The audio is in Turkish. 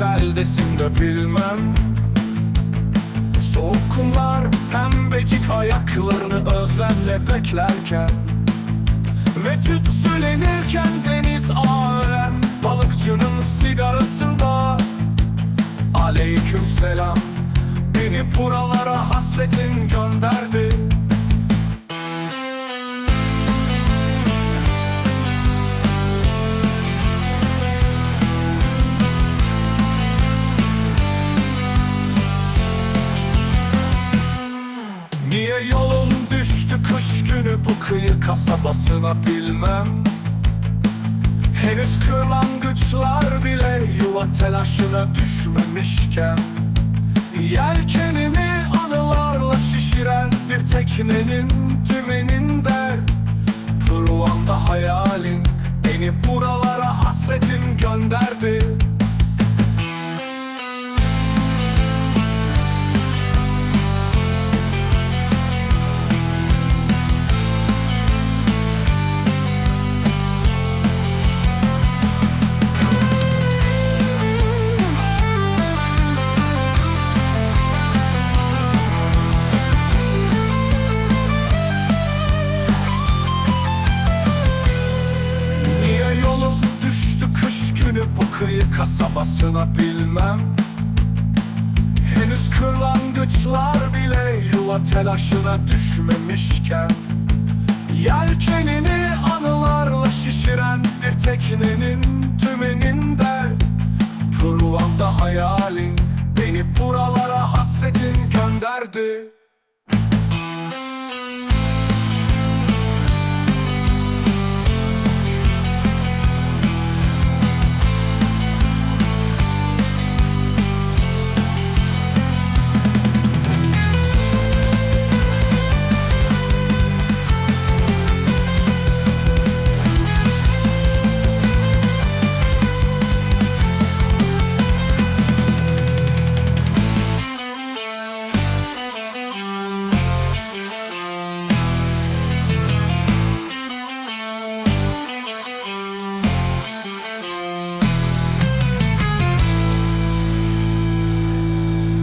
beldesinde bilmem. Soğuk kumlar pembecik ayaklarını özlemle beklerken Ve tütsülenirken deniz ağıren balıkçının sigarasında. Aleyküm selam Beni buralara hasretin gönderdi bu kıyı kasabasına bilmem. Henüz kırlangıçlar bile yuva telaşına düşmemişken Yelkenimi anılarla şişiren bir teknenin dümeninde Pırvanda hayalin beni buralara hasretin gönderdi bu kıyı kasabasına bilmem. Henüz kırlangıçlar bile yuva telaşına düşmemişken Yelkenini anılarla şişiren bir teknenin dümeninde Pırvanda hayalin beni buralara hasretin gönderdi